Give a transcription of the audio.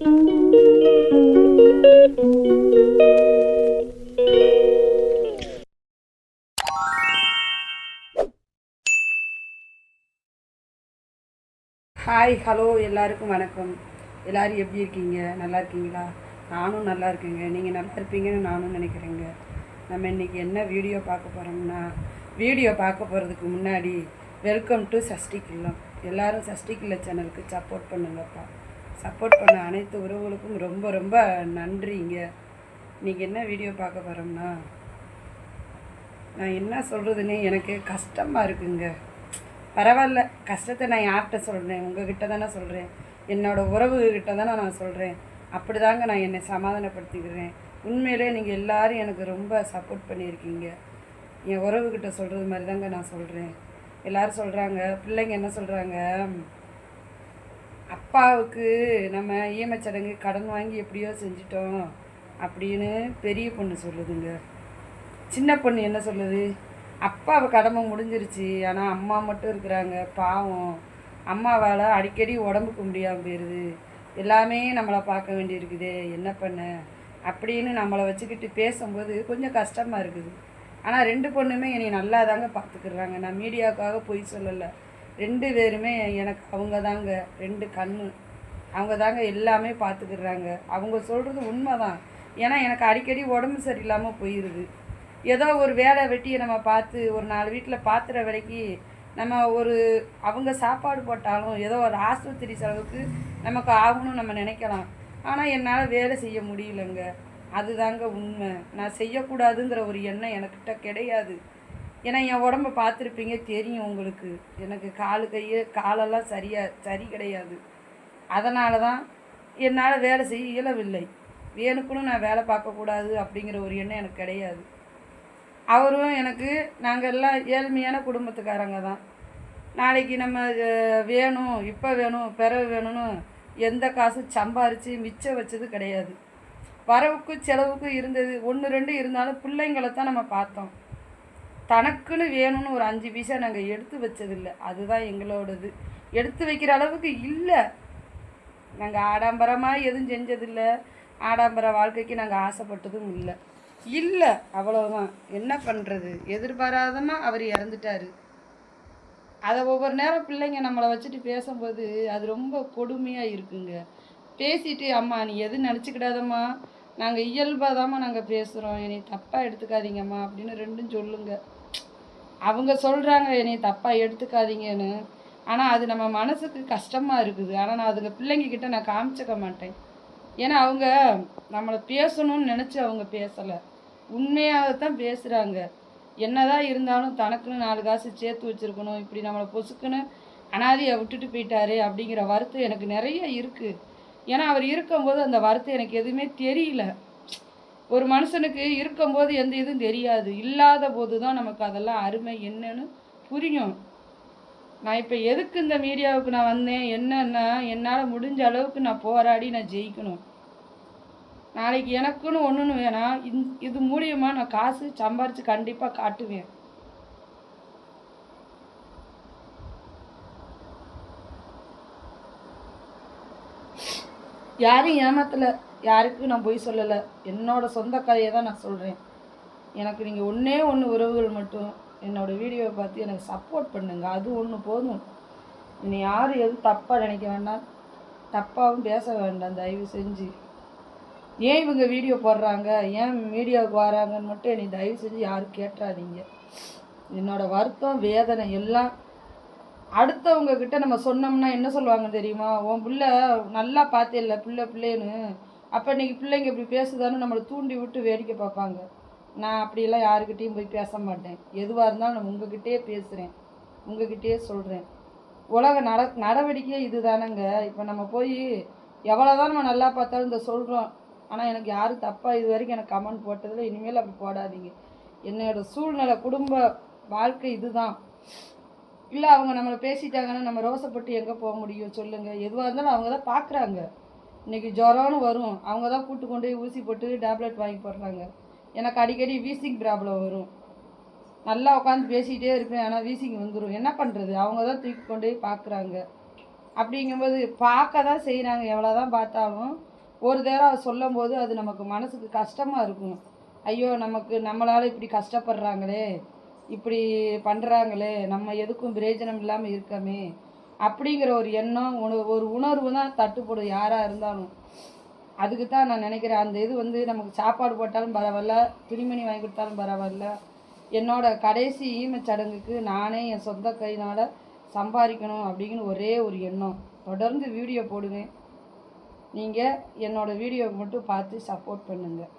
Hi hello எல்லாருக்கும் வணக்கம். எல்லாரும் எப்படி இருக்கீங்க? நல்லா இருக்கீங்களா? நானும் நல்லா இருக்கேங்க. நீங்கள் நல்லா இருப்பீங்கன்னு நானும் நினைக்கிறேங்க. நம்ம இன்றைக்கி என்ன வீடியோ பார்க்க போகிறோம்னா வீடியோ பார்க்க போகிறதுக்கு முன்னாடி வெல்கம் டு சஷ்டி கில்லம் எல்லோரும் சஷ்டி கில்ல சேனலுக்கு சப்போர்ட் பண்ணுங்கப்பா. சப்போர்ட் பண்ண அனைத்து உறவுகளுக்கும் ரொம்ப ரொம்ப நன்றிங்க. இன்றைக்கி என்ன வீடியோ பார்க்க போகிறோம்னா நான் என்ன சொல்கிறதுனே எனக்கு கஷ்டமாக இருக்குங்க. பரவாயில்ல கஷ்டத்தை நான் யார்கிட்ட சொல்கிறேன் உங்ககிட்ட தானே சொல்கிறேன் என்னோட உறவுகிட்ட தானே நான் சொல்கிறேன் அப்படி தாங்க நான் என்னை சமாதானப்படுத்திக்கிறேன். உண்மையிலே நீங்கள் எல்லோரும் எனக்கு ரொம்ப சப்போர்ட் பண்ணியிருக்கீங்க. என் உறவுகிட்ட சொல்கிறது மாதிரி தாங்க நான் சொல்கிறேன் எல்லாரும் சொல்கிறாங்க பிள்ளைங்க என்ன சொல்கிறாங்க அப்பாவுக்கு நம்ம ஈமச்சடங்கு கடன் வாங்கி எப்படியோ செஞ்சிட்டோம் அப்படின்னு பெரிய பொண்ணு சொல்லுதுங்க. சின்ன பொண்ணு என்ன சொல்லுது? அப்பாவை கடமை முடிஞ்சிருச்சு. ஆனால் அம்மா மட்டும் இருக்கிறாங்க. பாவம். அம்மாவால் அடிக்கடி உடம்புக்கு முடியாமல் போயிடுது எல்லாமே நம்மளை பார்க்க வேண்டியிருக்குதே. என்ன பண்ண? அப்படின்னு நம்மளை வச்சுக்கிட்டு பேசும்போது கொஞ்சம் கஷ்டமாக இருக்குது. ஆனால் ரெண்டு பொண்ணுமே என்னை நல்லா தாங்க பார்த்துக்குறாங்க. நான் மீடியாவுக்காக பொய் சொல்லலை. ரெண்டு பேருமே எனக்கு அவங்க தாங்க ரெண்டு கண்ணு. அவங்க தாங்க எல்லாமே பார்த்துக்கிடுறாங்க அவங்க சொல்கிறது உண்மை தான் ஏன்னா எனக்கு அடிக்கடி உடம்பு சரியில்லாமல் போயிடுது ஏதோ ஒரு வேலை வெட்டியை நம்ம பார்த்து ஒரு நாலு வீட்டில் பாத்திர வரைக்கும் நம்ம ஒரு அவங்க சாப்பாடு போட்டாலும் ஏதோ ஒரு ஆஸ்பத்திரி செலவுக்கு நமக்கு ஆகணும்னு நம்ம நினைக்கலாம். ஆனால் என்னால் வேலை செய்ய முடியலங்க. அதுதாங்க உண்மை. நான் செய்யக்கூடாதுங்கிற ஒரு எண்ணம் எனக்கிட்ட கிடையாது. ஏன்னா என் உடம்ப பார்த்துருப்பீங்க தெரியும் உங்களுக்கு. எனக்கு காலு கையை காலெல்லாம் சரியாக சரி கிடையாது. அதனால தான் என்னால் வேலை செய்ய இயலவில்லை. வேணுக்குன்னு நான் வேலை பார்க்கக்கூடாது அப்படிங்கிற ஒரு எண்ணம் எனக்கு கிடையாது. அவரும் எனக்கு நாங்கள் எல்லாம் ஏழ்மையான குடும்பத்துக்காரங்க தான். நாளைக்கு நம்ம வேணும் இப்போ வேணும் பிறகு வேணும்னு எந்த காசும் சம்பாரித்து மிச்சம் வச்சது கிடையாது. வரவுக்கு செலவுக்கு இருந்தது. ஒன்று ரெண்டு இருந்தாலும் பிள்ளைங்களை தான் நம்ம பார்த்தோம். தனக்குன்னு வேணும்னு ஒரு அஞ்சு பைசா நாங்கள் எடுத்து வச்சதில்லை. அதுதான் எங்களோடது. எடுத்து வைக்கிற அளவுக்கு இல்லை. நாங்கள் ஆடம்பரமாக எதுவும் செஞ்சதில்லை. ஆடம்பர வாழ்க்கைக்கு நாங்கள் ஆசைப்பட்டதும் இல்லை. இல்லை அவ்வளோதான் என்ன பண்ணுறது எதிர்பாராதமாக அவர் இறந்துட்டாரு. அதை ஒவ்வொரு நேரம் பிள்ளைங்க நம்மளை வச்சுட்டு பேசும்போது அது ரொம்ப கொடுமையாக இருக்குங்க. பேசிட்டு அம்மா நீ எதுவும் நினச்சிக்கிடாதம்மா. நாங்கள் இயல்பாக தாம்மா நாங்கள் பேசுகிறோம் என்னை தப்பாக எடுத்துக்காதீங்கம்மா. அப்படின்னு ரெண்டும் சொல்லுங்கள் அவங்க சொல்கிறாங்க என்னை தப்பாக எடுத்துக்காதீங்கன்னு. ஆனால் அது நம்ம மனசுக்கு கஷ்டமாக இருக்குது. ஆனால் நான் அதுங்க பிள்ளைங்கக்கிட்ட நான் காமிச்சிக்க மாட்டேன். ஏன்னா அவங்க நம்மளை பேசணும்னு நினச்சி அவங்க பேசலை. உண்மையாக தான் பேசுகிறாங்க என்னதான் இருந்தாலும் தனக்குன்னு நாலு காசு சேர்த்து வச்சுருக்கணும். இப்படி நம்மளை பொசுக்குன்னு அனாதியை விட்டுட்டு போயிட்டாரு அப்படிங்கிற வருத்தம் எனக்கு நிறைய இருக்குது ஏன்னா அவர் இருக்கும்போது அந்த வருத்தம் எனக்கு எதுவுமே தெரியல. ஒரு மனுஷனுக்கு இருக்கும்போது எந்த இதுவும் தெரியாது. இல்லாத போது தான் நமக்கு அதெல்லாம் அருமை என்னன்னு புரியும். நான் இப்போ எதுக்கு இந்த மீடியாவுக்கு நான் வந்தேன்? என்னன்னா என்னால் முடிஞ்ச அளவுக்கு நான் போராடி நான் ஜெயிக்கணும். நாளைக்கு எனக்குன்னு ஒன்றுன்னு வேணாம் இந் இது மூலியமாக நான் காசு சம்பாரித்து கண்டிப்பாக காட்டுவேன். யாரும் ஏமாத்தலை. யாருக்கும் நான் பொய் சொல்லலை. என்னோடய சொந்த கதையை தான் நான் சொல்கிறேன் எனக்கு நீங்கள் ஒன்றே ஒன்று உறவுகள் மட்டும் என்னோட வீடியோவை பார்த்து எனக்கு சப்போர்ட் பண்ணுங்க. அது ஒன்று போதும். இனி யாரும் எதுவும் தப்பாக நினைக்க வேண்டாம். தப்பாகவும் பேச வேண்டாம். தயவு செஞ்சு. ஏன் இவங்க வீடியோ போடுறாங்க? ஏன் மீடியாவுக்கு வராங்கன்னு மட்டும் என்னை தயவு செஞ்சு யாரும் கேட்டுறாதீங்க என்னோட வருத்தம் வேதனை எல்லாம் அடுத்தவங்க கிட்ட நம்ம சொன்னோம்னா என்ன சொல்லுவாங்க தெரியுமா? உன் பிள்ளை நல்லா பார்த்தேல்ல பிள்ளை பிள்ளைன்னு அப்போ இன்றைக்கி பிள்ளைங்க இப்படி பேசுதான்னு நம்மளை தூண்டி விட்டு வேடிக்கை பார்ப்பாங்க. நான் அப்படியெல்லாம் யாருக்கிட்டேயும் போய் பேச மாட்டேன். எதுவாக இருந்தாலும் நான் உங்ககிட்டயே பேசுகிறேன் உங்ககிட்டயே சொல்கிறேன் உலக நட நடவடிக்கையே இது தானேங்க இப்போ நம்ம போய் எவ்வளோதான் நம்ம நல்லா பார்த்தாலும் இந்த சொல்கிறோம் ஆனால் எனக்கு யாரும் தப்பாக இது வரைக்கும் எனக்கு கமெண்ட் போட்டதில்லை இனிமேல் அப்படி போடாதீங்க. என்னோட சூழ்நிலை குடும்ப வாழ்க்கை இதுதான். இல்லை அவங்க நம்மளை பேசிட்டாங்கன்னா நம்ம ரோசப்பட்டு எங்கே போக முடியும்? சொல்லுங்கள் எதுவாக இருந்தாலும் அவங்க தான் பார்க்குறாங்க. இன்றைக்கி ஜுரம்னு வரும். அவங்க தான் கூட்டு கொண்டு போய் ஊசி போட்டு டேப்லெட் வாங்கி போடுறாங்க. எனக்கு அடிக்கடி வீசிங் ப்ராப்ளம் வரும். நல்லா உட்காந்து பேசிக்கிட்டே இருப்பேன் ஆனால் வீசிங் வந்துடும் என்ன பண்ணுறது அவங்க தான் தூக்கி கொண்டு போய் பார்க்குறாங்க அப்படிங்கும்போது பார்க்க தான் செய்கிறாங்க எவ்வளோ தான் பார்த்தாலும் ஒரு தடவை சொல்லும் போது அது நமக்கு மனசுக்கு கஷ்டமாக இருக்கும். ஐயோ நமக்கு நம்மளால் இப்படி கஷ்டப்படுறாங்களே இப்படி பண்ணுறாங்களே நம்ம எதுக்கும் பிரயோஜனம் இல்லாமல் இருக்கமே அப்படிங்கிற ஒரு எண்ணம் உண- ஒரு உணர்வு தான் தட்டுப்படும் யாராக இருந்தாலும். அதுக்கு தான் நான் நினைக்கிறேன். அந்த இது வந்து நமக்கு சாப்பாடு போட்டாலும் பரவாயில்ல துணிமணி வாங்கி கொடுத்தாலும் பரவாயில்ல. என்னோட கடைசி ஈமச்சடங்குக்கு நானே என் சொந்த கையினால் சம்பாதிக்கணும் அப்படிங்கிற ஒரே ஒரு எண்ணம். தொடர்ந்து வீடியோ போடுவேன். நீங்கள் என்னோடய வீடியோவை மட்டும் பார்த்து சப்போர்ட் பண்ணுங்கள்